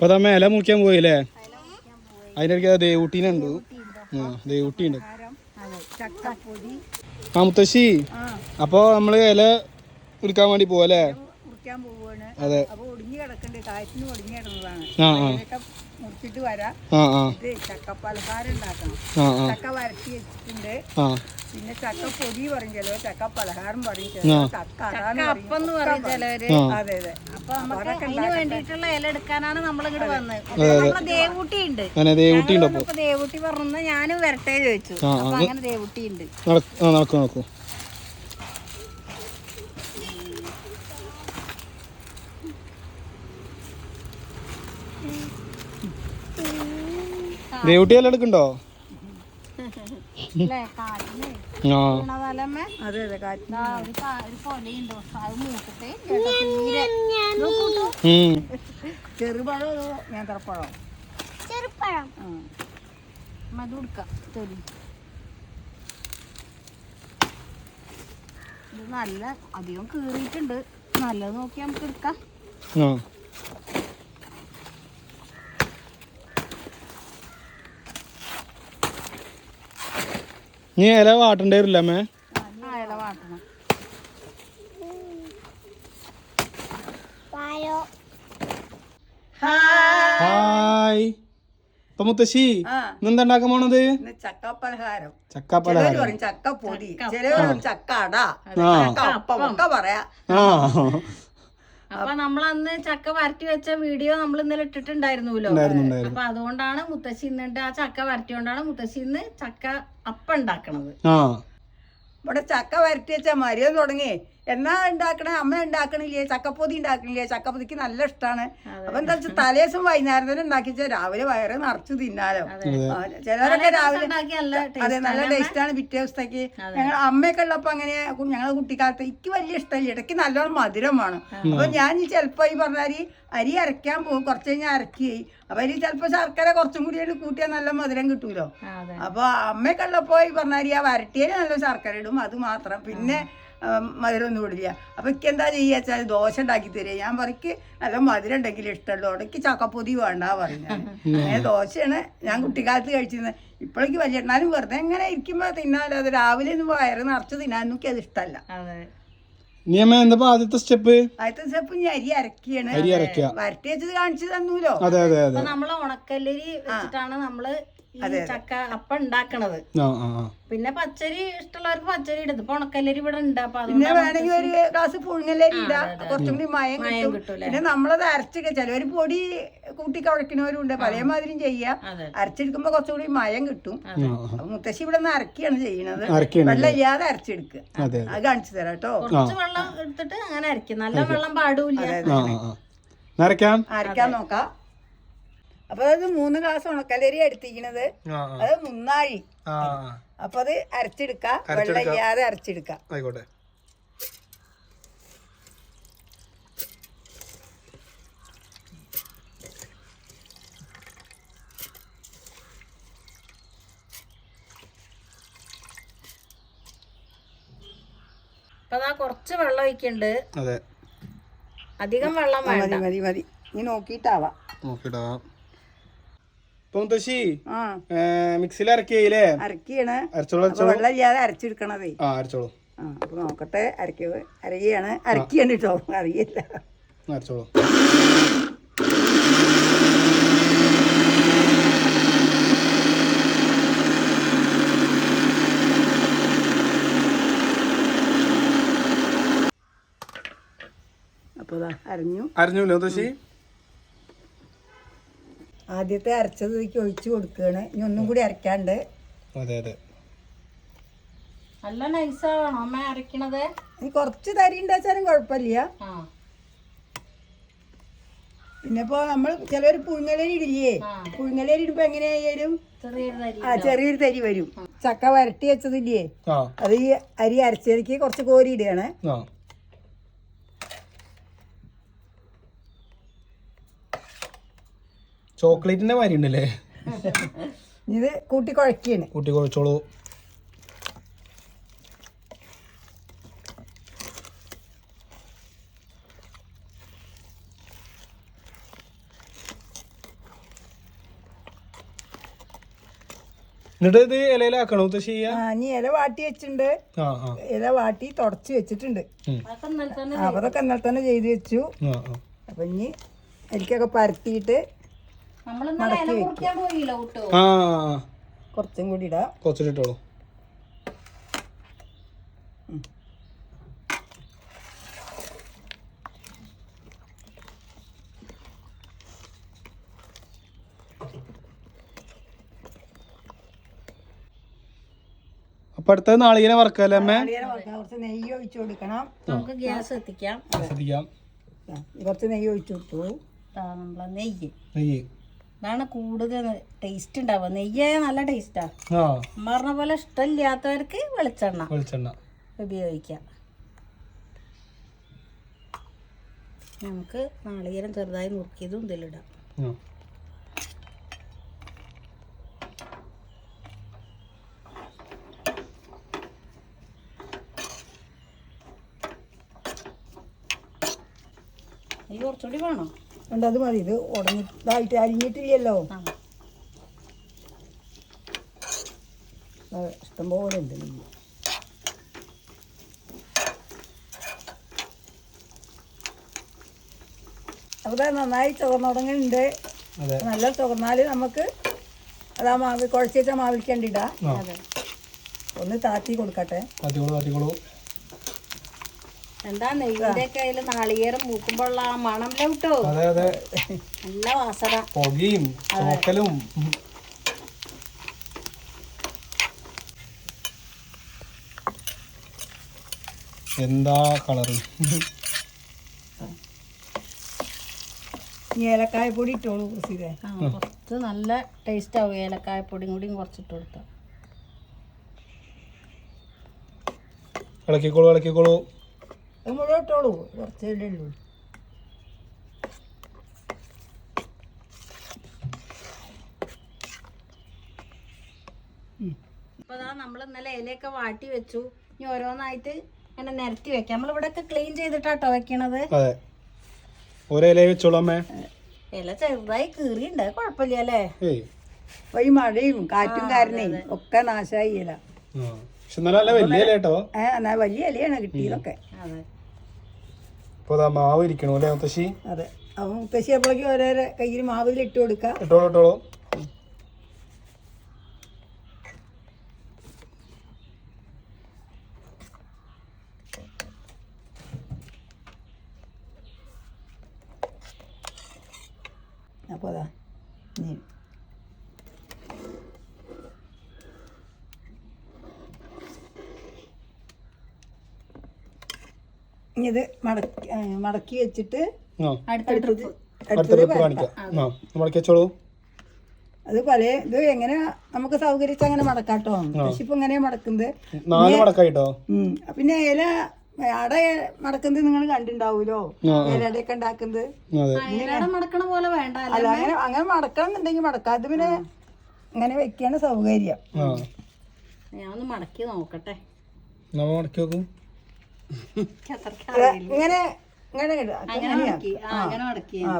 അപ്പൊ അതമ്മ ഇല മുറിക്കാൻ പോയില്ലേ? അതിനിടയ്ക്ക് ദേവൂട്ടീനുണ്ട്. ആ ദേവൂട്ടി ഉണ്ട് അതെ ചക്കപ്പൊടി ആ മുത്തശ്ശി അപ്പോൾ അപ്പൊ നമ്മൾ ഇല ഉരുക്കാൻ വേണ്ടി പോവല്ലേ? അതെ. കാറ്റിന് ഒടിഞ്ഞു കിടന്നതാണ് ഇതൊക്കെ മുറിച്ചിട്ട് വരാം. ആ ആ. ഇത് ചക്ക പലഹാരം ഉണ്ടാക്കണം ചക്ക വരട്ടി വെച്ചിട്ടുണ്ട് പിന്നെ ചക്ക പൊടി പറയും ചിലവർ. ചക്ക പലഹാരം പറയും. ചിലവർ. ചക്ക അതാണ് പറയും. അപ്പെന്ന് പറയും ചിലവര്. അതെ അതെ. അപ്പൊ നമുക്ക് അതിന് വേണ്ടിയിട്ടുള്ള ഇല എടുക്കാനാണ് നമ്മൾ ഇങ്ങോട്ട് വന്നത്. നമ്മളെ ദേവൂട്ടി ഉണ്ട് ദേവൂട്ടി ദേവൂട്ടി പറഞ്ഞു ഞാനും വരട്ടെ ചോദിച്ചു. അപ്പൊ അങ്ങനെ ദേവൂട്ടി ഉണ്ട് നടക്കും നടക്കൂ നടക്കൂ ദേവൂട്ടി എല്ലാം എടുക്കണ്ടോ അല്ലേ കാറ്റിന് ആ വീണതല്ലമ്മേ അതെ അതെ കാറ്റിന് ദാ ഒരു കാ- ഒരു കൊലയുണ്ട് അത് മൂക്കട്ടെ കേട്ടോ തീരെ. നോക്കൂട്ടോ എടുക്കണ്ടോ ചെറുപഴം അതോ നേന്ത്രപ്പഴം? ചെറുപ്പഴം. മതി കൊടുക്കാം തൊലി ഇത് നല്ല അധികം കീറിയിട്ടുണ്ട്. നല്ലത് നോക്കി നമുക്ക് എടുക്കാം. നീ ഇല വാട്ടേണ്ടി വരില്ല ഇല ഹായ്. ഇപ്പൊ മുത്തശ്ശി ഇന്നെന്താ ഉണ്ടാക്കാൻ പോണത്? ചക്ക പലഹാരം ചക്ക പലഹാരം പറയും ചക്ക. പൊടി ചിലവര് ചക്ക അട ആ. ചക്ക അപ്പം നമ്മൾ അന്ന് ചക്ക വരട്ടി വെച്ച വീഡിയോ നമ്മൾ ഇന്നലെ ഇട്ടിട്ടുണ്ടായിരുന്നല്ലോ. അപ്പൊ അതുകൊണ്ടാണ് മുത്തശ്ശി ഇന്നിട്ട് ആ ചക്ക വരട്ടിയോണ്ടാണ് മുത്തശ്ശി ഇന്ന് ചക്ക അപ്പം ഉണ്ടാക്കണത്. ആ. ഇവിടെ ചക്ക വരട്ടി വെച്ച മരിയം തുടങ്ങി. എന്നാ ഉണ്ടാക്കണേ? അമ്മ ഉണ്ടാക്കണില്ലേ? ചക്കപ്പൊതി ഉണ്ടാക്കണില്ലേ? ചക്കപ്പൊതിക്ക് നല്ല ഇഷ്ടമാണ് അപ്പൊ എന്താ വെച്ചാൽ തലേദിവസം വൈകുന്നേരം തന്നെ ഉണ്ടാക്കി വെച്ചാൽ രാവിലെ വയറ് നിറച്ചു തിന്നാലോ. ചിലരൊക്കെ രാവിലെ അതെ നല്ല ടേസ്റ്റാണ് പിറ്റേ ദിവസത്തേക്ക്. ഞങ്ങൾ അമ്മയൊക്കെ ഉള്ളപ്പോ അങ്ങനെ ഞങ്ങളെ കുട്ടിക്കാലത്ത് എനിക്ക് വലിയ ഇഷ്ടമല്ല. ഇടയ്ക്ക് നല്ലോണം മധുരം വേണം അപ്പൊ ഞാൻ ഈ ചിലപ്പോ ഈ പറഞ്ഞാൽ അരി അരയ്ക്കാൻ പോകും. കുറച്ച് കഴിഞ്ഞാൽ അരക്കി അപ്പൊ അതിൽ ചിലപ്പോ ശർക്കര കുറച്ചും കൂടി കൂട്ടിയാൽ നല്ല മധുരം കിട്ടൂലോ. അപ്പൊ അമ്മയൊക്കെ ഉള്ളപ്പോ ഈ പറഞ്ഞാൽ ആ വരട്ടിയേ നല്ല ശർക്കര ഇടും. അത് മാത്രം. പിന്നെ ഉം, മധുരം ഒന്നും ഇടില്ല അപ്പൊ എനിക്ക് എന്താ ചെയ്യുക വെച്ചാൽ ദോശ ഉണ്ടാക്കി തരിക. ഞാൻ പറയ്ക്ക് നല്ല മധുരം ഉണ്ടെങ്കിൽ ഇഷ്ടമല്ലോ ഇടയ്ക്ക് ചക്കപ്പൊതി വേണ്ട പറഞ്ഞു അങ്ങനെ ദോശയാണ് ഞാൻ കുട്ടിക്കാലത്ത് കഴിച്ചിരുന്നത്. ഇപ്പോഴേക്ക് വലിയ എന്നാലും വെറുതെ എങ്ങനെ ഇരിക്കുമ്പോ തിന്നാലോ? അത് രാവിലെ ഒന്നും വയറ് നിറച്ച് തിന്നാൻ എനിക്ക് അത്. ഇഷ്ടമല്ല ആദ്യത്തെ സ്റ്റെപ്പ് ആദ്യത്തെ സ്റ്റെപ്പ് ഞാൻ അരി അരക്കിയാണ്. അരി അരക്കുക വരട്ടി വെച്ചത് കാണിച്ചു തന്നൂലോ? അതെ അതെ നമ്മൾ ഉണക്കല്ലരി വെച്ചിട്ടാണ് നമ്മൾ ഈ ചക്ക അപ്പം ഉണ്ടാക്കണത്. പിന്നെ പച്ചരി ഇഷ്ടമുള്ളവർക്ക് പച്ചരി ഇടും ഇപ്പൊ ഉണക്കല്ലരി ഇവിടെ ഉണ്ട്. അപ്പൊ പിന്നെ വേണമെങ്കിൽ ഒരു ഗ്ലാസ് പുഴുങ്ങലരി ഇടാം. കുറച്ചും കൂടി മയം കിട്ടും. പിന്നെ നമ്മളത് അരച്ചൊക്കെ ചിലവർ പൊടി കൂട്ടി കുഴക്കുന്നവരുണ്ട് പല മാതിരിയും ചെയ്യാം. അരച്ചെടുക്കുമ്പോ അരച്ചെടുക്കുമ്പോ കുറച്ചുകൂടി മയം കിട്ടും. മുത്തശ്ശി ഇവിടെ നിന്ന് അരക്കിയാണ് ചെയ്യണത്. വെള്ളം ഇല്ലാതെ അരച്ചെടുക്കുക. അതെ കാണിച്ചു തരാം കേട്ടോ. കുറച്ച് വെള്ളം എടുത്തിട്ട് അങ്ങനെ അരക്കും നല്ല വെള്ളം പാടൂല്ല. അരക്കാൻ നോക്കാം. അപ്പൊ അത് മൂന്ന് ഗ്ലാസ് ഉണക്കലരി എടുത്തിരിക്കണത്. അത് മുന്നാഴി. അപ്പൊ അത് അരച്ചെടുക്കാം. വെള്ളം ഇല്ലാതെ അരച്ചെടുക്കാം. ആയിക്കോട്ടെ. അപ്പൊ അതാ കുറച്ച് വെള്ളം ഒഴിക്കുന്നുണ്ട് അതെ. അധികം വെള്ളം വേണ്ട മതി മതി മതി. നീ നോക്കിയിട്ടാവാം. നോക്കിടാ ഇപ്പൊ മിക്സിൽ അരക്കിയില്ലേ അരക്കുകയാണ്. അരച്ചോളൂ അപ്പൊ വെള്ളം ഇല്ലാതെ അരച്ചെടുക്കണതേ. ആ അരച്ചോളൂ. ആ അപ്പൊ നോക്കട്ടെ അരക്കുക അരയാണ് അരക്കുകയാണ് കേട്ടോ അറിയില്ല. അരച്ചോളൂ. അപ്പൊ അരഞ്ഞു. അരഞ്ഞൂല്ലേ മുത്തശ്ശി ആദ്യത്തെ അരച്ചത് ഇതിലേക്ക് ഒഴിച്ചു കൊടുക്കുകയാണ്. ഇനി ഒന്നും കൂടി അരക്കാണ്ട്. അതെ അതെ. നല്ല നൈസാണോ അമ്മ അരക്കണത്? കുറച്ച് തരി ഉണ്ടാച്ചാലും കുഴപ്പമില്ല. ആ. പിന്നെ ഇപ്പോ നമ്മൾ ചിലവർ പുഴുങ്ങലരി ഇടില്ലേ? പുഴുങ്ങലേരി ഇടുമ്പോ എങ്ങനെയായാലും തരി ആ ചെറിയൊരു തരി വരും. ചക്ക വരട്ടി വെച്ചതില്ലേ? ആ. അത് ഈ അരി അരച്ചരിക്ക് കുറച്ച് കോരി ഇടുകയാണ്. ചോക്ലേറ്റിന്റെ മാതിരി ഉണ്ടല്ലേ ഇത് കൂട്ടി കുഴക്കിയാണ്. കൂട്ടി കുഴച്ചോളൂ. എന്നിട്ട് ഇത് ഇലയിലാക്കണോ ചെയ്യാ ഇനി ഇല വാട്ടി വെച്ചിട്ടുണ്ട്. ഇല വാട്ടി തുടച്ച് വെച്ചിട്ടുണ്ട്. അവരൊക്കെ അതൊക്കെ എന്നാൽ തന്നെ ചെയ്ത് വെച്ചു. അപ്പൊ ഇനി എനിക്കൊക്കെ പരത്തിയിട്ട് ഇല മുറിക്കാൻ ആ. കുറച്ചും കൂടി ഇടാം. കുറച്ചിട്ട് അപ്പൊ അടുത്തത് നാളികേനെ വറക്കല്ലേ അമ്മേ? നാളികേരം കുറച്ച് നെയ്യ് ഒഴിച്ചു കൊടുക്കണം. നമുക്ക് ഗ്യാസ് എത്തിക്കാം. ശ്രദ്ധിക്കാം കുറച്ച് നെയ്യ് ഒഴിച്ചു കൊടുത്തു നെയ്യ്. നെയ്യ്. ഇതാണ് കൂടുതൽ ടേസ്റ്റ് ഉണ്ടാവുക. നെയ്യായ നല്ല ടേസ്റ്റാ അമ്മ പറഞ്ഞ പോലെ ഇഷ്ടമില്ലാത്തവർക്ക് വെളിച്ചെണ്ണ വെളിച്ചെണ്ണ. ഉപയോഗിക്കാം നമുക്ക് നാളികേരം ചെറുതായി നുറുക്കിയതും ഇതിലിടാം. ഈ കുറച്ചുകൂടി വേണോ. ഉണ്ട് അത് മതി. ഇത് ഉടഞ്ഞി ഇതായിട്ട് അരിഞ്ഞിട്ടില്ലല്ലോ. ഇഷ്ടംപോലെ ഉണ്ട് നെയ്യ് അവിടെ നന്നായി ചുവന്നുടങ്ങുന്നുണ്ട് നല്ല ചുവന്നാൽ നമുക്ക് അതാ മാവ് കുഴച്ചിട്ട് മാവിൽക്കണ്ടിടാം ഒന്ന് താത്തി കൊടുക്കട്ടെ. മാറ്റിക്കോളൂ മാറ്റിക്കോളൂ എന്താ നെയ്യിന്റെ ഒക്കെ അതിൽ നാളികേരം മൂക്കുമ്പോഴുള്ള ആ മണം കേട്ടോ അതെ അതെ. നല്ല വാസന. പുകയും ചോക്കലും. എന്താ കളറ്? ഏലക്കായ പൊടി ഇട്ടോളൂ കുറച്ച് നല്ല ടേസ്റ്റ് ആവും. ഏലക്കായ പൊടിയും കൂടിയും കുറച്ചിട്ട് കൊടുത്താൽ ഇളക്കിക്കോളൂ ഇളക്കിക്കോളൂ. അത് മുഴുവൻ ഇട്ടോളൂ കുറച്ചല്ലേ ഉള്ളൂ. അപ്പോൾ അതാ നമ്മൾ ഇന്നലെ ഇലയൊക്കെ വാട്ടി വെച്ചു. ഇനി ഓരോന്നായിട്ട് ഇങ്ങനെ നിരത്തി വെക്കാം. നമ്മൾ ഇവിടെ ഒക്കെ ക്ലീൻ ചെയ്തിട്ടാട്ടോ വെക്കണത്. അതെ. ഒരേ ഇല വെച്ചോളൂ ഇല ചെറുതായി കീറിയുണ്ട്. കുഴപ്പമില്ല അല്ലേ? ഈ മഴയും കാറ്റും കാരണേ ഒക്കെ നാശമായി ഇല. പക്ഷെ നല്ല വലിയ ഇല കേട്ടോ ഏ എന്നാ വലിയ ഇലയാണ് കിട്ടിയതൊക്കെ. അതെ. ഇപ്പൊ മാവ് ഇരിക്കണു അല്ലേ മുത്തശ്ശി? അതെ. അപ്പം മുത്തശ്ശി അപ്പോഴേക്കും ഓരോരോ കയ്യിൽ മാവിൽ ഇട്ട് കൊടുക്കാം. ഇട്ടോളൂ ഇട്ടോളൂ. അപ്പോൾ അതാ ഇത് മടക്കി മടക്കി വെച്ചിട്ട് അടുത്തത് അടുത്തത് കാണിക്കാം. മടക്കി വെച്ചോളൂ അത് പല ഇത് എങ്ങനെ നമുക്ക് സൗകര്യച്ച് അങ്ങനെ മടക്കാട്ടോ. പക്ഷെ ഇപ്പൊ മടക്കുന്നത്? നാല് മടക്കായിട്ടോ? പിന്നെ ഇല അട മടക്കുന്നത് നിങ്ങൾ കണ്ടിണ്ടാവൂലോ? ആ, ഇലയുടെയൊക്കെ ഉണ്ടാക്കുന്നത്. മടക്കണ പോലെ വേണ്ട അല്ല അങ്ങനെ അങ്ങനെ മടക്കണം എന്നുണ്ടെങ്കിൽ മടക്കാം. അത് പിന്നെ ഇങ്ങനെ വെക്കാണ് സൗകര്യം. ഞാൻ ഒന്ന് മടക്കി നോക്കട്ടെ. മടക്കി നോക്കും. ഇങ്ങനെ ഇങ്ങനെ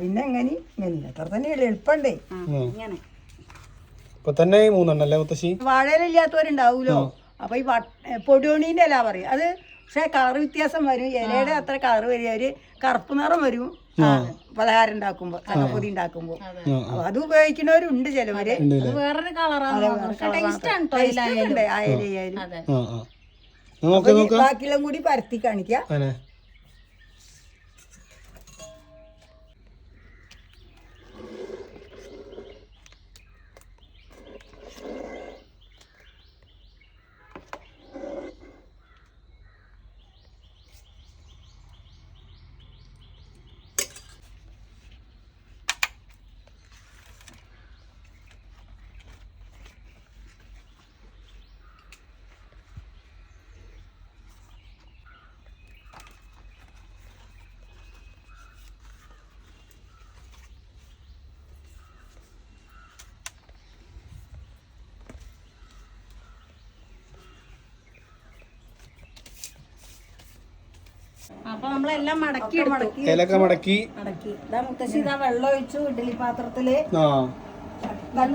പിന്നെ എങ്ങനെ? ഇങ്ങനെ അത്ര തന്നെ എളുപ്പണ്ടേ? ഇങ്ങനെ. ഇപ്പൊ തന്നെ ഈ മൂന്നെണ്ണം അല്ലേ മുത്തശ്ശി? വാഴയിലില്ലാത്തവരുണ്ടാവൂലോ? അപ്പൊ ഈ പൊടിയോണീന്റെ അല്ല പറയും. അത് പക്ഷെ കളർ വ്യത്യാസം വരും. ഇലയുടെ അത്ര കളർ വരും. ഒരു കറുപ്പ് നിറം വരും. പലഹാരം ഉണ്ടാക്കുമ്പോ കണ്ണപ്പൊതി ഉണ്ടാക്കുമ്പോ. അതെ. ആ അപ്പൊ അത് ഉപയോഗിക്കുന്നവരുണ്ട് ചിലവര്. വേറൊരു കളറാണ്. ടേസ്റ്റ് ഉണ്ട് ആ ഇലയായാലും. ബാക്കിയെല്ലാം കൂടി പരത്തി കാണിക്കാം. അപ്പൊ നമ്മളെല്ലാം മടക്കി മടക്കി ഇലക്കെ മടക്കി. മടക്കി. ഇതാ മുത്തശ്ശി ഇതാ വെള്ളം ഒഴിച്ചു ഇഡ്ഡലി പാത്രത്തിൽ. ആ. വെള്ളം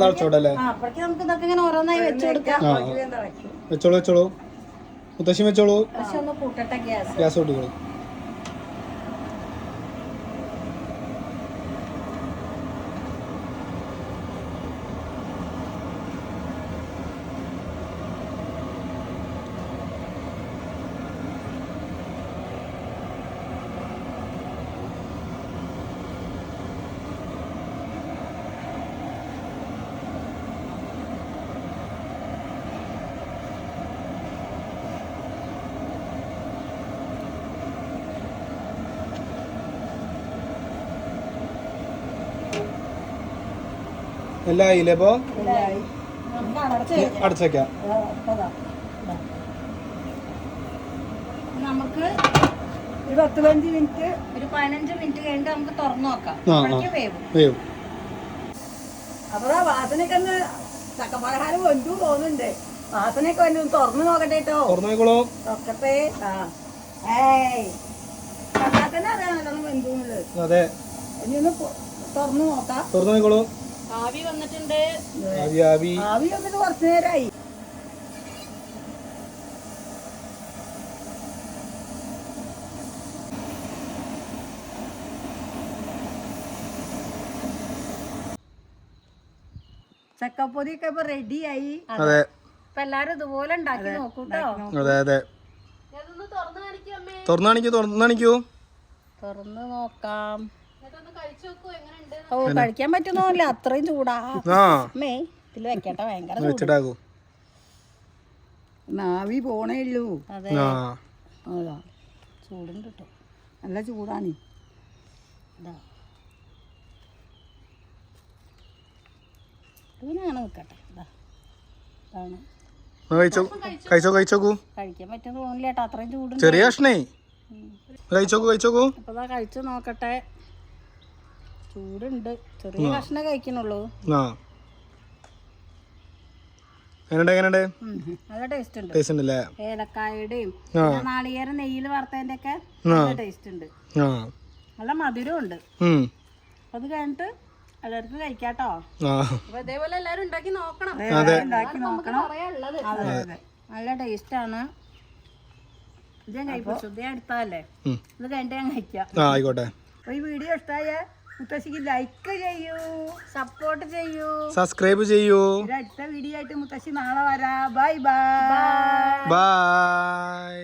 തളച്ചോട്ടെ ആ അപ്പോഴേക്കും നമുക്ക് ഇതൊക്കെ ഇങ്ങനെ ഓരോന്നായി വെച്ചു കൊടുക്കാം. ആ വെച്ചോളൂ. വെച്ചോളൂ. മുത്തശ്ശി വെച്ചോളൂ ഗ്യാസ്. ഗ്യാസ് എല്ലാം ആയില്ലേ വെക്കാം. അടച്ചേക്കാം നമുക്ക് ഒരു പത്ത് പതിനഞ്ച് മിനിറ്റ് ഒരു പതിനഞ്ച് മിനിറ്റ് കഴിഞ്ഞിട്ട് നമുക്ക് തുറന്നു നോക്കാം. വേവും. അപ്പൊ വാസനയൊക്കെ ഒന്ന് ചക്കപ്പലഹാരം വന്നു തോന്നുന്നുണ്ട് വാസനയൊക്കെ വന്നു തുറന്നു നോക്കട്ടെ കേട്ടോ തുറന്നു നോക്കോളൂ തുറക്കട്ടെ. ആ. ഏയ്. തന്നെ അറിയാൻ നല്ലോണം വെന്തു അതെ. ഇനി ഒന്ന് തുറന്നു നോക്കാം. തുറന്നു നോക്കോളൂ ആവി വന്നിട്ടുണ്ട്. ആവി ആവി. ആവി വന്നിട്ട് കുറച്ചു നേരമായി ചക്കപ്പൊതിയൊക്കെ ഇപ്പൊ റെഡിയായി അതെ. അപ്പൊ എല്ലാരും ഇതുപോലെ ഉണ്ടാക്കി നോക്കൂട്ടോ അതെ അതെ. തുറന്നു കാണിക്കൂ തുറന്നു കാണിക്കൂ. തുറന്നു നോക്കാം. ഓ കഴിക്കാൻ പറ്റുന്നില്ല അത്രയും ചൂടാ. അമ്മേ ഇതിൽ വെക്കട്ടെ ഭയങ്കര നാവി പോണേ ഉള്ളൂ. അതെ. ചൂടുണ്ട് കേട്ടോ. നല്ല ചൂടാണ്. കഴിച്ചോ കഴിച്ചോക്കൂ. കഴിക്കാൻ പറ്റുന്ന അത്രയും ചെറിയ കഴിച്ചോക്കൂ കഴിച്ചോക്കൂ. അപ്പൊ ഇതാ കഴിച്ചു നോക്കട്ടെ. ചൂടുണ്ട്. ചെറിയ കഷ്ണം കഴിക്കണുള്ളൂ ആ. എങ്ങനെയുണ്ട് ടേസ്റ്റ് ഉണ്ട് ടേസ്റ്റ് ഉണ്ടല്ലേ ഏലക്കായുടെയും നാളികേരം നെയ്യിൽ വറുത്തതിന്റെ ഒക്കെ നല്ല ടേസ്റ്റ് ഉണ്ട് ആ. നല്ല മധുരവും ഉണ്ട് അത് കഴിഞ്ഞിട്ട് എല്ലാവർക്കും കഴിക്കാട്ടോ. അപ്പൊ ഇതേപോലെ എല്ലാരും ഉണ്ടാക്കി നോക്കണം. ഉണ്ടാക്കി നോക്കണം. നല്ല ടേസ്റ്റ് ആണ് ഇത് ഞാൻ കഴിപ്പിച്ചു ഇത് ഞാൻ എടുത്തതല്ലേ ഇത് കഴിഞ്ഞിട്ട് ഞാൻ കഴിക്കാം. ആ ആയിക്കോട്ടെ. അപ്പൊ ഈ വീഡിയോ ഇഷ്ടമായ മുത്തശ്ശിക്ക് ലൈക്ക് ചെയ്യൂ സപ്പോർട്ട് ചെയ്യൂ. സബ്സ്ക്രൈബ് ചെയ്യൂ. അടുത്ത വീഡിയോ ആയിട്ട് മുത്തശ്ശി നാളെ വരാം. Bye bye bye